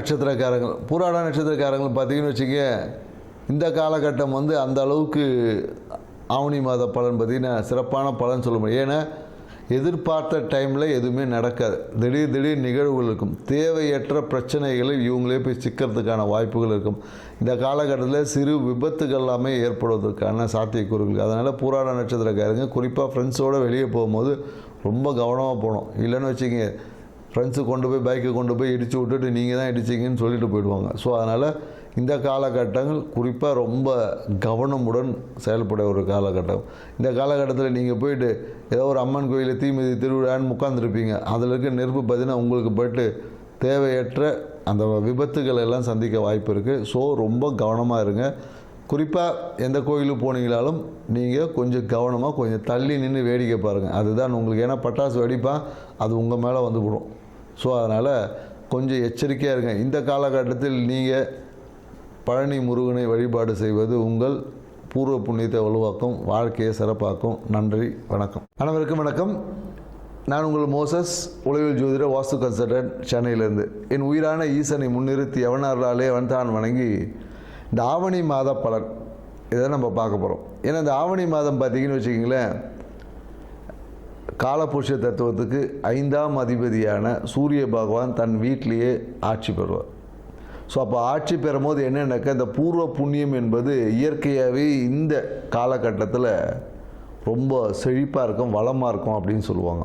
நட்சத்திரக்காரங்கள் பூராட நட்சத்திரக்காரங்கள் பார்த்தீங்கன்னு வச்சுக்க இந்த காலகட்டம் வந்து அந்த அளவுக்கு ஆவணி மாத பலன் பார்த்தீங்கன்னா சிறப்பான பலன் சொல்ல முடியும். ஏன்னா எதிர்பார்த்த டைமில் எதுவுமே நடக்காது. திடீர் திடீர் நிகழ்வுகள் இருக்கும். தேவையற்ற பிரச்சனைகளில் இவங்களே போய் சிக்கிறதுக்கான வாய்ப்புகள் இருக்கும். இந்த காலகட்டத்தில் சிறு விபத்துகள் எல்லாமே ஏற்படுவதற்கான சாத்தியக்கூறுகள் அதனால் பூராட நட்சத்திரக்காரங்க குறிப்பாக ஃப்ரெண்ட்ஸோடு வெளியே போகும்போது ரொம்ப கவனமாக போகணும். இல்லைன்னு வச்சுக்கோங்க ஃப்ரெண்ட்ஸு கொண்டு போய் பைக்கை கொண்டு போய் இடித்து விட்டுட்டு நீங்கள் தான் இடிச்சிங்கன்னு சொல்லிட்டு போயிடுவாங்க. ஸோ அதனால் இந்த காலகட்டங்கள் குறிப்பாக ரொம்ப கவனமுடன் செயல்பட ஒரு காலகட்டம். இந்த காலகட்டத்தில் நீங்கள் போயிட்டு ஏதோ ஒரு அம்மன் கோயிலில் தீமிதி திருவிழான்னு உட்காந்துருப்பீங்க அதில் இருக்க நெருப்பு பார்த்தீங்கன்னா உங்களுக்கு போயிட்டு தேவையற்ற அந்த விபத்துக்களை எல்லாம் சந்திக்க வாய்ப்பு இருக்குது ஸோ ரொம்ப கவனமாக இருங்க. குறிப்பாக எந்த கோயிலுக்கு போனீங்களாலும் நீங்கள் கொஞ்சம் கவனமாக கொஞ்சம் தள்ளி நின்று வேடிக்கை பாருங்கள் அதுதான் உங்களுக்கு ஏன்னா பட்டாசு வெடிப்பான் அது உங்கள் மேலே வந்து விடும் ஸோ அதனால் கொஞ்சம் எச்சரிக்கையாக இருங்க. இந்த காலகட்டத்தில் நீங்கள் பழனி முருகனை வழிபாடு செய்வது உங்கள் பூர்வ புண்ணியத்தை வலுவாக்கும் வாழ்க்கையை சிறப்பாக்கும். நன்றி வணக்கம். அனைவருக்கும் வணக்கம். நான் உங்கள் மோசஸ் உளவியல் ஜோதிட வாஸ்து கன்சல்டன்ட் சென்னையிலேருந்து. என் உயிரான ஈசனை முன்னிறுத்தி எவனார்களாலே தான் வணங்கி இந்த ஆவணி மாத பலன் இதை நம்ம பார்க்க போகிறோம் ஏன்னா இந்த ஆவணி மாதம் பார்த்தீங்கன்னு வச்சுக்கிங்களேன் காலபுருஷ தத்துவத்துக்கு ஐந்தாம் அதிபதியான சூரிய பகவான் தன் வீட்டிலேயே ஆட்சி பெறுவார். ஸோ அப்போ ஆட்சி பெறும்போது என்னென்னாக்கா இந்த பூர்வ புண்ணியம் என்பது இயற்கையாகவே இந்த காலகட்டத்தில் ரொம்ப செழிப்பாக இருக்கும் வளமாக இருக்கும் அப்படின்னு சொல்லுவாங்க.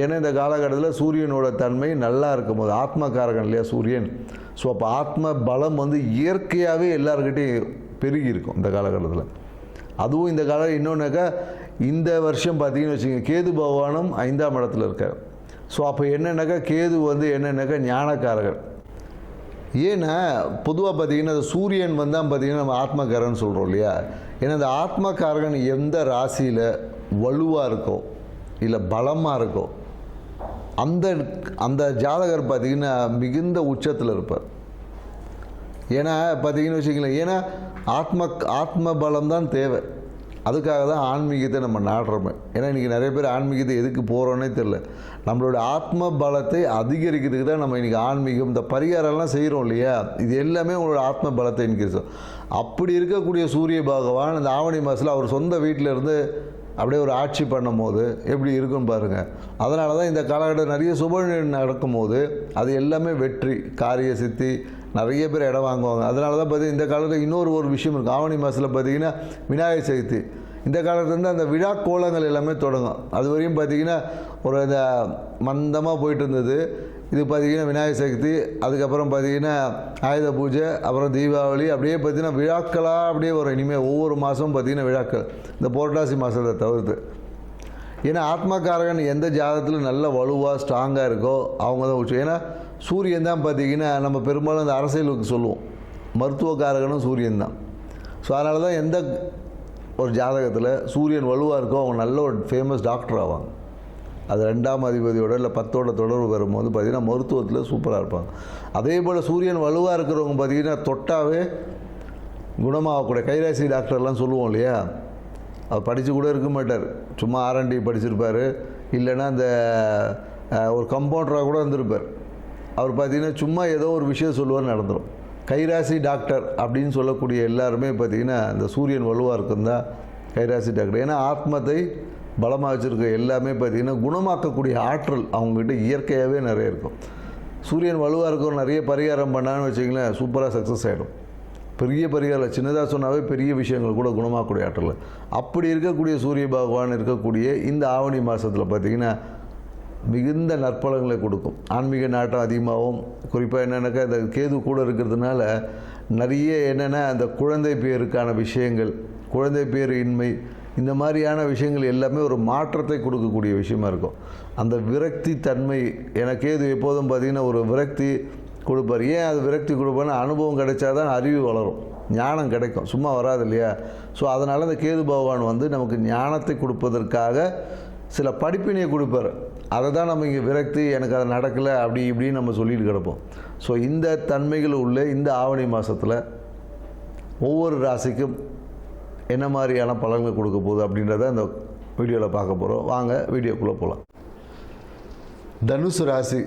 ஏன்னா இந்த காலகட்டத்தில் சூரியனோட தன்மை நல்லா இருக்கும் போது ஆத்மகாரகன் இல்லையா சூரியன்? ஸோ அப்போ ஆத்ம பலம் வந்து இயற்கையாகவே எல்லாருக்கிட்டையும் பெருகி இருக்கும் இந்த காலகட்டத்தில். அதுவும் இந்த கால இன்னொன்னாக்கா இந்த வருஷம் பார்த்தீங்கன்னு வச்சுக்கோங்க கேது பகவானும் ஐந்தாம் இடத்துல இருக்கார். ஸோ அப்போ என்னென்னாக்கா கேது வந்து என்னென்னாக்கா ஞானக்காரகர். ஏன்னா பொதுவாக பார்த்திங்கன்னா அந்த சூரியன் வந்தால் பார்த்தீங்கன்னா நம்ம ஆத்மகாரன் சொல்கிறோம் இல்லையா? ஏன்னா அந்த ஆத்மகாரகன் எந்த ராசியில் வலுவாக இருக்கோ இல்லை பலமாக இருக்கோ அந்த அந்த ஜாதகர் பார்த்தீங்கன்னா மிகுந்த உச்சத்தில் இருப்பார். ஏன்னா பார்த்தீங்கன்னு வச்சுக்கங்களேன் ஏன்னா ஆத்ம ஆத்ம பலம் தான் தேவை. அதுக்காக தான் ஆன்மீகத்தை நம்ம நாடுறோமே. ஏன்னா இன்றைக்கி நிறைய பேர் ஆன்மீகத்தை எதுக்கு போகிறோன்னே தெரில நம்மளோட ஆத்ம பலத்தை அதிகரிக்கிறதுக்கு தான் நம்ம இன்றைக்கி ஆன்மீகம் இந்த பரிகாரம்லாம் செய்கிறோம் இல்லையா? இது எல்லாமே உங்களோட ஆத்ம பலத்தை இன்க்ரீஸ் அப்படி இருக்கக்கூடிய சூரிய பகவான் இந்த ஆவணி மாதத்தில் அவர் சொந்த வீட்டில் இருந்து அப்படியே ஒரு ஆட்சி பண்ணும் போது எப்படி இருக்குன்னு பாருங்கள் அதனால தான் இந்த காலகட்டம் நிறைய சுப நடக்கும்போது அது எல்லாமே வெற்றி காரிய சித்தி நிறைய பேர் இடம் வாங்குவாங்க. அதனால தான் பார்த்தீங்கன்னா இந்த காலத்தில் இன்னொரு ஒரு விஷயம் இருக்குது ஆவணி மாதத்தில் பார்த்தீங்கன்னா விநாயகர் சதுர்த்தி. இந்த காலத்துலேருந்து அந்த விழா கோலங்கள் எல்லாமே தொடங்கும். அது வரையும் பார்த்தீங்கன்னா ஒரு இந்த மந்தமாக போயிட்டு இருந்தது. இது பார்த்தீங்கன்னா விநாயகர் சதுர்த்தி அதுக்கப்புறம் பார்த்திங்கன்னா ஆயுத பூஜை அப்புறம் தீபாவளி அப்படியே பார்த்தீங்கன்னா விழாக்களாக அப்படியே வரும். இனிமேல் ஒவ்வொரு மாதமும் பார்த்தீங்கன்னா விழாக்கள். இந்த புரட்டாசி மாதத்தை தவிர்த்து. ஏன்னா ஆத்மகாரகன் எந்த ஜாதகத்தில் நல்ல வலுவாக ஸ்ட்ராங்காக இருக்கோ அவங்க தான் உச்சம் ஏன்னா சூரியன் தான் பார்த்தீங்கன்னா நம்ம பெரும்பாலும் இந்த அரசியலுக்கு சொல்லுவோம். மருத்துவக்காரகனும் சூரியன் தான். ஸோ அதனால தான் எந்த ஒரு ஜாதகத்தில் சூரியன் வலுவாக இருக்கோ அவங்க நல்ல ஒரு ஃபேமஸ் டாக்டர் ஆவாங்க. அது ரெண்டாம் அதிபதியோட இல்லை பத்தோட தொடர்பு வரும்போது பார்த்திங்கன்னா மருத்துவத்தில் சூப்பராக இருப்பாங்க. அதே போல் சூரியன் வலுவாக இருக்கிறவங்க பார்த்திங்கன்னா தொட்டாவே குணமாகக்கூடிய கைராசி டாக்டர்லாம் சொல்லுவோம் இல்லையா? அவர் படித்து கூட இருக்க மாட்டார். சும்மா ஆர்என்டி படிச்சிருப்பார். இல்லைன்னா அந்த ஒரு கம்பவுண்டராக கூட இருந்திருப்பார். அவர் பார்த்தீங்கன்னா சும்மா ஏதோ ஒரு விஷயம் சொல்லுவார் நடந்துடும் கைராசி டாக்டர் அப்படின்னு சொல்லக்கூடிய எல்லாருமே பார்த்தீங்கன்னா இந்த சூரியன் வலுவாக இருக்கும்தான் கைராசி டாக்டர் ஏன்னா ஆத்மத்தை பலமாக வச்சுருக்க எல்லாமே பார்த்தீங்கன்னா குணமாக்கக்கூடிய ஆற்றல் அவங்ககிட்ட இயற்கையாகவே நிறைய இருக்கும். சூரியன் வலுவாக இருக்கும் நிறைய பரிகாரம் பண்ணான்னு வச்சிங்களேன் சூப்பராக சக்ஸஸ் ஆகிடும் பெரிய பரிகாரம் சின்னதாக சொன்னாவே பெரிய விஷயங்கள் கூட குணமாக்கக்கூடிய ஆற்றல். அப்படி இருக்கக்கூடிய சூரிய பகவான் இருக்கக்கூடிய இந்த ஆவணி மாதத்தில் பார்த்திங்கன்னா மிகுந்த நற்பலங்களை கொடுக்கும். ஆன்மீக நாட்டம் அதிகமாகவும் குறிப்பாக என்னென்னாக்கா இந்த கேது கூட இருக்கிறதுனால நிறைய என்னென்னா அந்த குழந்தை பேருக்கான விஷயங்கள் குழந்தை பேர் இன்மை இந்த மாதிரியான விஷயங்கள் எல்லாமே ஒரு மாற்றத்தை கொடுக்கக்கூடிய விஷயமா இருக்கும். அந்த விரக்தி தன்மை எனக்கே இது எப்போதும் பார்த்திங்கன்னா ஒரு விரக்தி கொடுப்பார். ஏன் அது விரக்தி கொடுப்பான்னு அனுபவம் கிடைச்சா தான் அறிவு வளரும். ஞானம் கிடைக்கும். சும்மா வராது இல்லையா? ஸோ அதனால் அந்த கேது பகவான் வந்து நமக்கு ஞானத்தை கொடுப்பதற்காக சில படிப்பினையை கொடுப்பார். அதை தான் நம்ம இங்கே விரக்தி எனக்கு அது நடக்கலை அப்படி இப்படின்னு நம்ம சொல்லிட்டு கிடப்போம். ஸோ இந்த தன்மைகள் உள்ள இந்த ஆவணி மாதத்தில் ஒவ்வொரு ராசிக்கும் என்ன மாதிரியான பலன்களை கொடுக்க போகுது அப்படின்றத அந்த வீடியோவில் பார்க்க போகிறோம் வாங்க வீடியோக்குள்ளே போகலாம் தனுசு ராசி.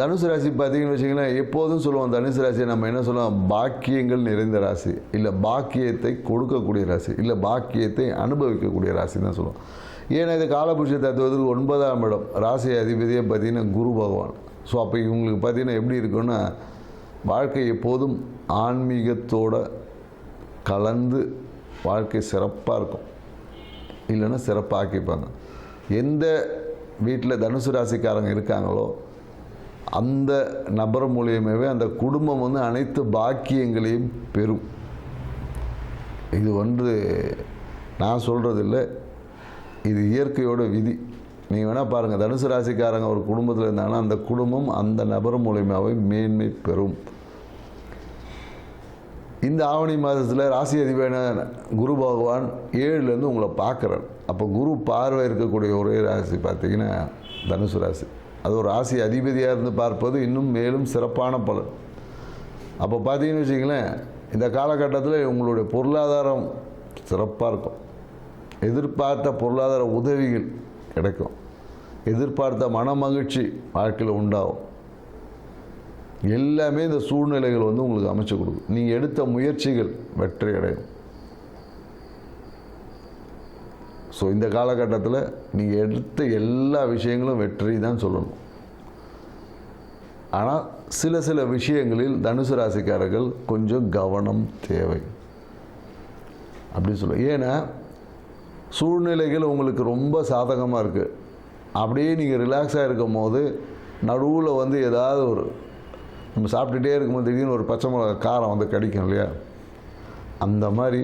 தனுசு ராசி பார்த்தீங்கன்னு வச்சிங்கன்னா எப்போதும் சொல்லுவோம் தனுசு ராசியை நம்ம என்ன சொல்லுவோம்? பாக்கியங்கள் நிறைந்த ராசி. இல்லை பாக்கியத்தை கொடுக்கக்கூடிய ராசி. இல்லை பாக்கியத்தை அனுபவிக்கக்கூடிய ராசி தான் சொல்லுவோம். ஏன்னா இது காலபுருஷ தத்துவத்தில் ஒன்பதாம் இடம். ராசி அதிபதியே பார்த்தீங்கன்னா குரு பகவான். ஸோ அப்போ இவங்களுக்கு பார்த்தீங்கன்னா எப்படி இருக்குன்னா வாழ்க்கை எப்போதும் ஆன்மீகத்தோட கலந்து வாழ்க்கை சிறப்பாக இருக்கும். இல்லைன்னா சிறப்பாக்கிப்பாங்க. எந்த வீட்டில் தனுசு ராசிக்காரங்க இருக்காங்களோ அந்த நபர் மூலியமாகவே அந்த குடும்பம் வந்து அனைத்து பாக்கியங்களையும் பெறும். இது வந்து நான் சொல்கிறது இல்லை இது இயற்கையோட விதி. நீங்கள் வேணால் பாருங்கள் தனுசு ராசிக்காரங்க ஒரு குடும்பத்தில் இருந்தாங்கன்னா அந்த குடும்பம் அந்த நபர் மூலியமாகவே மேன்மை பெறும். இந்த ஆவணி மாதத்தில் ராசி அதிபரான குரு பகவான் ஏழுலேருந்து உங்களை பார்க்குறார். அப்போ குரு பார்வை இருக்கக்கூடிய ஒரே ராசி பார்த்தீங்கன்னா தனுசு ராசி. அது ஒரு ராசி அதிபதியாக இருந்து பார்ப்பது இன்னும் மேலும் சிறப்பான பலன். அப்போ பார்த்தீங்கன்னு வச்சிங்களேன் இந்த காலகட்டத்தில் உங்களுடைய பொருளாதாரம் சிறப்பாக இருக்கும். எதிர்பார்த்த பொருளாதார உதவிகள் கிடைக்கும். எதிர்பார்த்த மன மகிழ்ச்சி வாழ்க்கையில் உண்டாகும். எல்லாமே இந்த சூழ்நிலைகள் வந்து உங்களுக்கு அமைச்சு கொடுக்கும். நீங்கள் எடுத்த முயற்சிகள் வெற்றி அடையும். ஸோ இந்த காலகட்டத்தில் நீங்கள் எடுத்த எல்லா விஷயங்களும் வெற்றி தான் சொல்லணும். ஆனால் சில சில விஷயங்களில் தனுசு ராசிக்காரர்கள் கொஞ்சம் கவனம் தேவை. அப்படி சொல்ல ஏன்னா சூழ்நிலைகள் உங்களுக்கு ரொம்ப சாதகமாக இருக்குது அப்படியே நீங்கள் ரிலாக்ஸாக இருக்கும் போது நடுவில் வந்து ஏதாவது ஒரு நம்ம சாப்பிட்டுட்டே இருக்கும்போது திடீர்னு ஒரு பச்சை மிளகா காரம் வந்து கிடைக்கும் இல்லையா? அந்த மாதிரி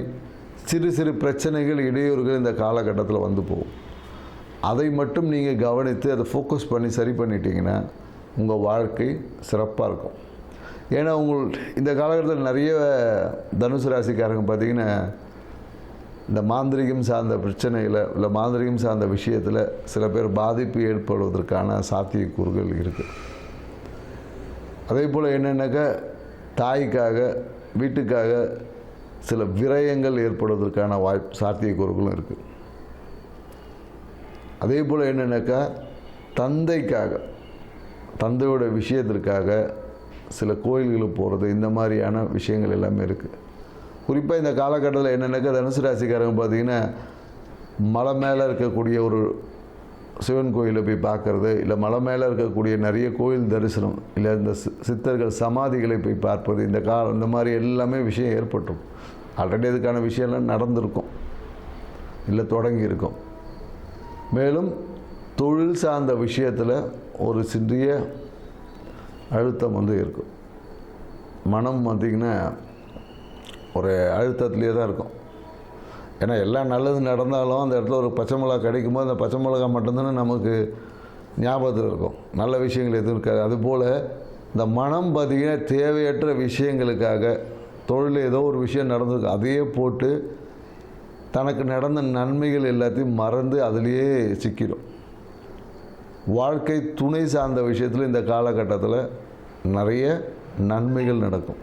சிறு சிறு பிரச்சனைகள் இடையூறுகள் இந்த காலகட்டத்தில் வந்து போகும். அதை மட்டும் நீங்கள் கவனித்து அதை ஃபோக்கஸ் பண்ணி சரி பண்ணிட்டீங்கன்னா உங்கள் வாழ்க்கை சிறப்பாக இருக்கும். ஏன்னா உங்கள் இந்த காலகட்டத்தில் நிறைய தனுசு ராசிக்காரங்க பார்த்திங்கன்னா இந்த மாந்திரிகம் சார்ந்த பிரச்சனையில் இல்லை மாந்திரிகம் சார்ந்த விஷயத்தில் சில பேர் பாதிப்பு ஏற்படுவதற்கான சாத்தியக்கூறுகள் இருக்குது அதே போல் என்னென்னாக்கா தாய்க்காக வீட்டுக்காக சில விரயங்கள் ஏற்படுவதற்கான வாய்ப்பு சாத்தியக்கூறுகளும் இருக்குது அதே போல் என்னென்னாக்கா தந்தைக்காக தந்தையோட விஷயத்திற்காக சில கோயில்களுக்கு போகிறது இந்த மாதிரியான விஷயங்கள் எல்லாமே இருக்குது குறிப்பாக இந்த காலகட்டத்தில் என்னென்னாக்கா தனுசு ராசிக்காரங்க பார்த்திங்கன்னா மலை மேலே இருக்கக்கூடிய ஒரு சிவன் கோயிலை போய் பார்க்குறது இல்லை மலை மேலே இருக்கக்கூடிய நிறைய கோயில் தரிசனம் இல்லை இந்த சி- சித்தர்கள் சமாதிகளை போய் பார்ப்பது இந்த காலம் இந்த மாதிரி எல்லாமே விஷயம் ஏற்பட்டுரும். ஆல்ரெடி இதுக்கான விஷயம்லாம் நடந்திருக்கும். இல்லை தொடங்கியிருக்கும். மேலும் தொழில் சார்ந்த விஷயத்தில் ஒரு சிறிய அழுத்தம் வந்து இருக்கும். மனம் பார்த்திங்கன்னா ஒரு அழுத்தத்துலேயே தான் இருக்கும். ஏன்னா எல்லாம் நல்லது நடந்தாலும் அந்த இடத்துல ஒரு பச்சை மிளகா கிடைக்கும்போது அந்த பச்சை மிளகா மட்டும்தானே நமக்கு ஞாபகத்தில் இருக்கும். நல்ல விஷயங்கள் எதுவும் இருக்காது. அதுபோல் இந்த மனம் பார்த்திங்கன்னா தேவையற்ற விஷயங்களுக்காக தொழில் ஏதோ ஒரு விஷயம் நடந்திருக்கு. அதையே போட்டு தனக்கு நடந்த நன்மைகள் எல்லாத்தையும் மறந்து அதிலேயே சிக்கிடும் வாழ்க்கை துணை சார்ந்த விஷயத்தில் இந்த காலகட்டத்தில் நிறைய நன்மைகள் நடக்கும்.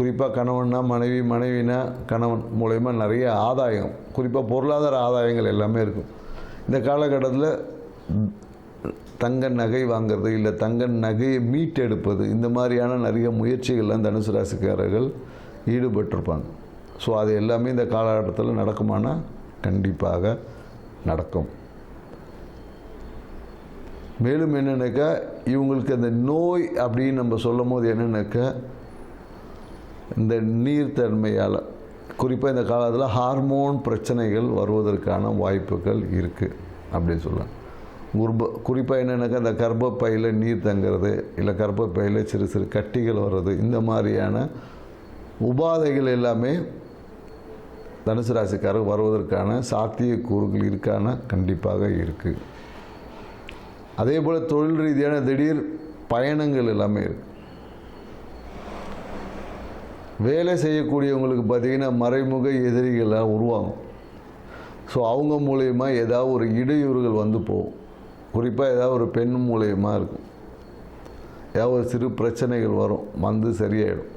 குறிப்பாக கணவன்னா மனைவி மனைவினா கணவன் மூலயமா நிறைய ஆதாயம். குறிப்பாக பொருளாதார ஆதாயங்கள் எல்லாமே இருக்கும். இந்த காலகட்டத்தில் தங்க நகை வாங்குறது இல்லை தங்க நகையை மீட்டெடுப்பது இந்த மாதிரியான நிறைய முயற்சிகள்லாம் தனுசு ராசிக்காரர்கள் ஈடுபட்டிருப்பாங்க. ஸோ அது எல்லாமே இந்த காலகட்டத்தில் நடக்குமானா கண்டிப்பாக நடக்கும். மேலும் என்னென்னாக்கா இவங்களுக்கு அந்த நோய் அப்படின்னு நம்ம சொல்லும் போது என்னென்னாக்கா இந்த நீர்த்தன்மையால் குறிப்பாக இந்த காலத்தில் ஹார்மோன் பிரச்சனைகள் வருவதற்கான வாய்ப்புகள் இருக்குது அப்படின்னு சொல்லலாம் குர்ப குறிப்பாக என்னென்னாக்கா இந்த கர்ப்பப்பையில் நீர் தங்கிறது இல்லை கர்ப்பப்பையில் சிறு சிறு கட்டிகள் வர்றது இந்த மாதிரியான உபாதைகள் எல்லாமே தனுசு ராசிக்காரர் வருவதற்கான சாத்தியக்கூறுகள் இருக்கான கண்டிப்பாக இருக்குது அதே போல் தொழில் ரீதியான திடீர் பயணங்கள் எல்லாமே இருக்குது வேலை செய்யக்கூடியவங்களுக்கு பார்த்திங்கன்னா மறைமுக எதிரிகள்லாம் உருவாகும். ஸோ அவங்க மூலயமா ஏதாவது ஒரு இடையூறுகள் வந்து போகும். குறிப்பாக ஏதாவது ஒரு பெண் மூலயமா இருக்கும். ஏதாவது ஒரு சிறு பிரச்சனைகள் வரும். வந்து சரியாயிடும்.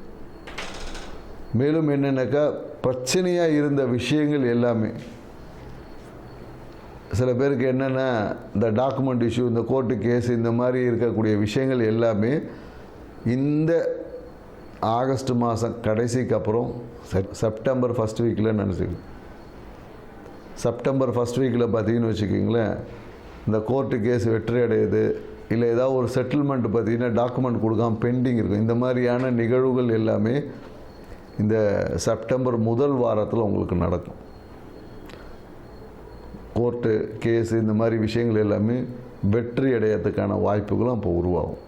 மேலும் என்னென்னாக்கா பிரச்சனையாக இருந்த விஷயங்கள் எல்லாமே சில பேருக்கு என்னென்னா இந்த டாக்குமெண்ட் இஷ்யூ இந்த கோர்ட்டு கேஸ் இந்த மாதிரி இருக்கக்கூடிய விஷயங்கள் எல்லாமே இந்த ஆகஸ்ட் மாதம் கடைசிக்கு அப்புறம் செப் செப்டம்பர் ஃபஸ்ட் வீக்கில் நினச்சிக்கோங்க செப்டம்பர் ஃபஸ்ட் வீக்கில் பார்த்தீங்கன்னு வச்சுக்கிங்களேன் இந்த கோர்ட்டு கேஸ் வெற்றி அடையுது இல்லை ஏதாவது ஒரு செட்டில்மெண்ட் பார்த்தீங்கன்னா டாக்குமெண்ட் கொடுக்காம பெண்டிங் இருக்கும். இந்த மாதிரியான நிகழ்வுகள் எல்லாமே இந்த செப்டம்பர் முதல் வாரத்தில் உங்களுக்கு நடக்கும். கோர்ட்டு கேஸு இந்த மாதிரி விஷயங்கள் எல்லாமே வெற்றி அடையிறதுக்கான வாய்ப்புகளும் அப்போ உருவாகும்.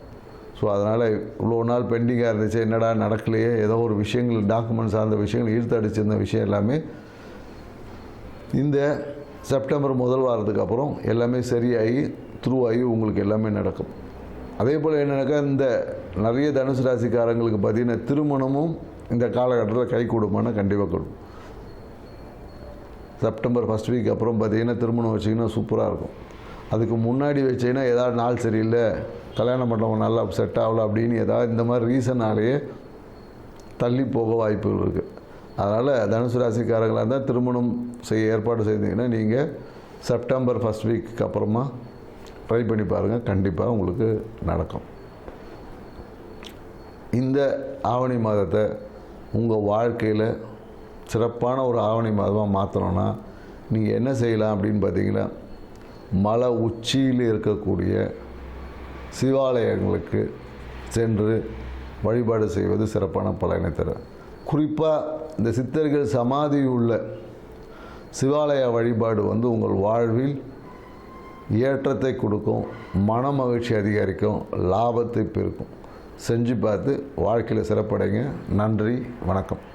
ஸோ அதனால் இவ்வளோ நாள் பெண்டிங்காக இருந்துச்சு. என்னடா நடக்கலையே? ஏதோ ஒரு விஷயங்கள் டாக்குமெண்ட் சார்ந்த விஷயங்கள் ஈர்த்தடிச்சிருந்த விஷயம் எல்லாமே இந்த செப்டம்பர் முதல் வாரத்துக்கு அப்புறம் எல்லாமே சரியாகி த்ரூ ஆகி உங்களுக்கு எல்லாமே நடக்கும். அதே போல் என்னென்னாக்கா இந்த நிறைய தனுசு ராசிக்காரங்களுக்கு பார்த்தீங்கன்னா திருமணமும் இந்த காலகட்டத்தில் கை கொடுமானா கண்டிப்பாக கொடுக்கும். செப்டம்பர் ஃபஸ்ட் வீக் அப்புறம் பார்த்தீங்கன்னா திருமணம் வச்சிங்கன்னா சூப்பராக இருக்கும். அதுக்கு முன்னாடி வச்சீங்கன்னா ஏதாவது நாள் சரியில்லை கல்யாணம் பண்ணவங்க நல்லா செட் ஆகல அப்படின்னு ஏதாவது இந்த மாதிரி ரீசனாலேயே தள்ளி போக வாய்ப்புகள் இருக்குது அதனால் தனுசு ராசிக்காரங்களாக இருந்தால் திருமணம் செய்ய ஏற்பாடு செய்தீங்கன்னா நீங்கள் செப்டம்பர் ஃபஸ்ட் வீக்கு அப்புறமா ட்ரை பண்ணி பாருங்கள் கண்டிப்பாக உங்களுக்கு நடக்கும். இந்த ஆவணி மாதத்தை உங்கள் வாழ்க்கையில் சிறப்பான ஒரு ஆவணி மாதமாக மாற்றணும்னா நீங்கள் என்ன செய்யலாம் அப்படின்னு பார்த்தீங்கன்னா மலை உச்சியில் இருக்கக்கூடிய சிவாலயங்களுக்கு சென்று வழிபாடு செய்வது சிறப்பான பலனை தரும். குறிப்பாக இந்த சித்தர்கள் சமாதி உள்ள சிவாலய வழிபாடு வந்து உங்கள் வாழ்வில் ஏற்றத்தை கொடுக்கும் மன மகிழ்ச்சி அதிகரிக்கும் லாபத்தை பெருக்கும். செஞ்சு பார்த்து வாழ்க்கையில் சிறப்படைங்க. நன்றி வணக்கம்.